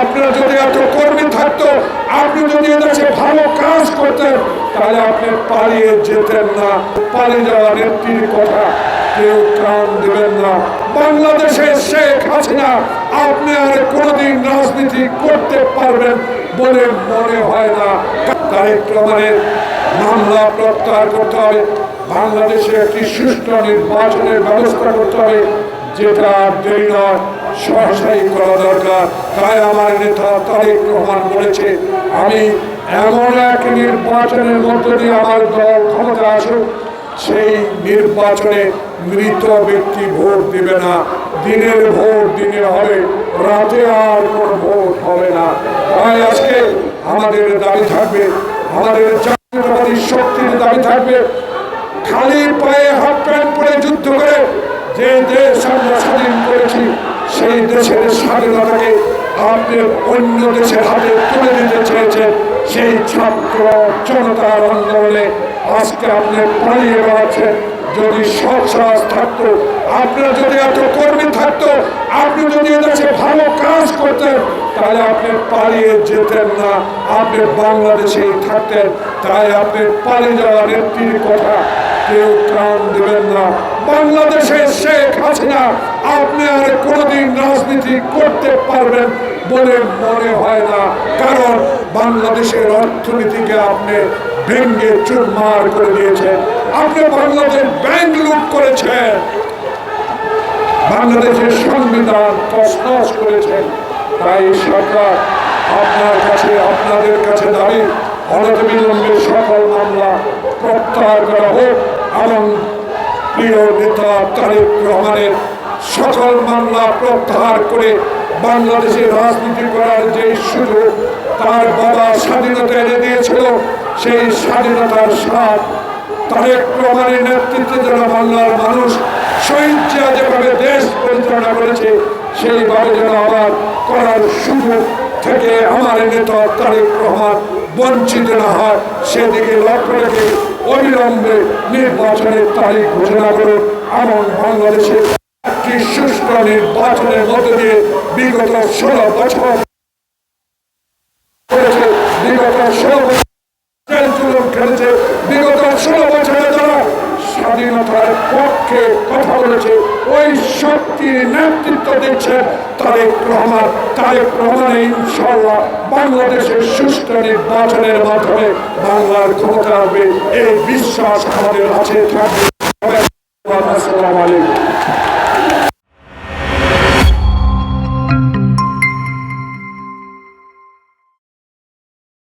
আপনার যদি এত কর্মী থাকতো, আপনি যদি এদেশে ভালো কাজ করতেন, তাহলে আপনি পালিয়ে যেতেন না। পালিয়ে যাওয়া নেত্রীর কথা কেউ কান দেবেন না। বাংলাদেশের শেখ হাসিনা, আপনি আর কোনোদিন রাজনীতি করতে পারবেন বলে মনে হয় না। তারেক রহমানের মামলা প্রত্যাহার করতে হবে। বাংলাদেশে একটি সুষ্ঠু নির্বাচনের ব্যবস্থা করতে হবে, যেটা দেরি নয়। সহসাই করা দরকার। তাই আমার নেতা তারেক রহমান বলেছে, আমি এমন এক নির্বাচনের মধ্য দিয়ে আমার দল ক্ষমতা আসুক, সেই নির্বাচনে মৃত ব্যক্তি ভোট দিবে না। দিনের ভোট দিনে হবে, রাতে আর কোনো ভোট হবে না। তাই আজকে আমাদের দাবি থাকবে, আমাদের জাতীয়তাবাদী শক্তির দাবি থাকবে, খালি পায়ে হাফ প্যান্ট পরে যুদ্ধ করে যে দেশ আমরা স্বাধীন করেছি সেই দেশের স্বাধীনতাকে আপনি অন্য দেশের হাতে তুলে দিতে চেয়েছেন সেই ছাত্র জনতার আন্দোলনে। আজকে আপনি পালিয়ে বেড়াচ্ছেন যদি সৎসাহস থাকতো, আপনার যদি এত কর্মী থাকতো, আপনি যদি এদেশে ভালো কাজ করতেন, তাহলে আপনি পালিয়ে যেতেন না। আপনি বাংলাদেশেই থাকতেন। তাই আপনি পালিয়ে যাওয়া নেত্রীর কথা কেউ কান দেবেন না। বাংলাদেশের শেখ হাসিনা আর কোনোদিন রাজনীতি করতে পারবেন বলে মনে হয় না। কারণ বাংলাদেশের অর্থনীতিকে আপনি ভেঙ্গে চুরমার করে দিয়েছেন। আপনি বাংলাদেশ ব্যাংক লুট করেছেন। বাংলাদেশের সংবিধান তসনস করেছেন। তাই সরকার আপনার কাছে, আপনাদের কাছে দাবি, অনতিবিলম্বে সকল মামলা প্রত্যাহার করা হোক এবং প্রিয় নেতা তারেক রহমানের সকল মামলা প্রত্যাহার করে বাংলাদেশে রাজনীতি করার যে সুযোগ তার বাবা স্বাধীনতা এনে দিয়েছিল, সেই স্বাধীনতার স্বাদ তারেক রহমানের নেতৃত্বে যারা বাংলার মানুষ শহীদ যেভাবে দেশ পরিচালনা করেছে, সেইভাবে যেন আবার করার সুযোগ থেকে আমার নেতা তারেক রহমান বঞ্চিত না হয়, সেদিকে লক্ষ্য রেখে অবিলম্বে নির্বাচনের তারিখ ঘোষণা করুন এমন বাংলাদেশের একটি সুষ্ঠু নির্বাচনের মধ্যে দিয়ে বিগত ষোলো বছর বিগত ষোলো বছর খেলেছে। বিগত ষোলো বছরে যারা স্বাধীনতার পক্ষে কথা বলেছে, ওই শক্তির নেতৃত্ব দিচ্ছে তারেক রহমান। তারেক রহমান ইনশাল্লাহ বাংলাদেশের সুষ্ঠু নির্বাচনের মাধ্যমে বাংলার ক্ষমতা হবে এই বিশ্বাস আমাদের আছে থাকবে। আসসালামু আলাইকুম।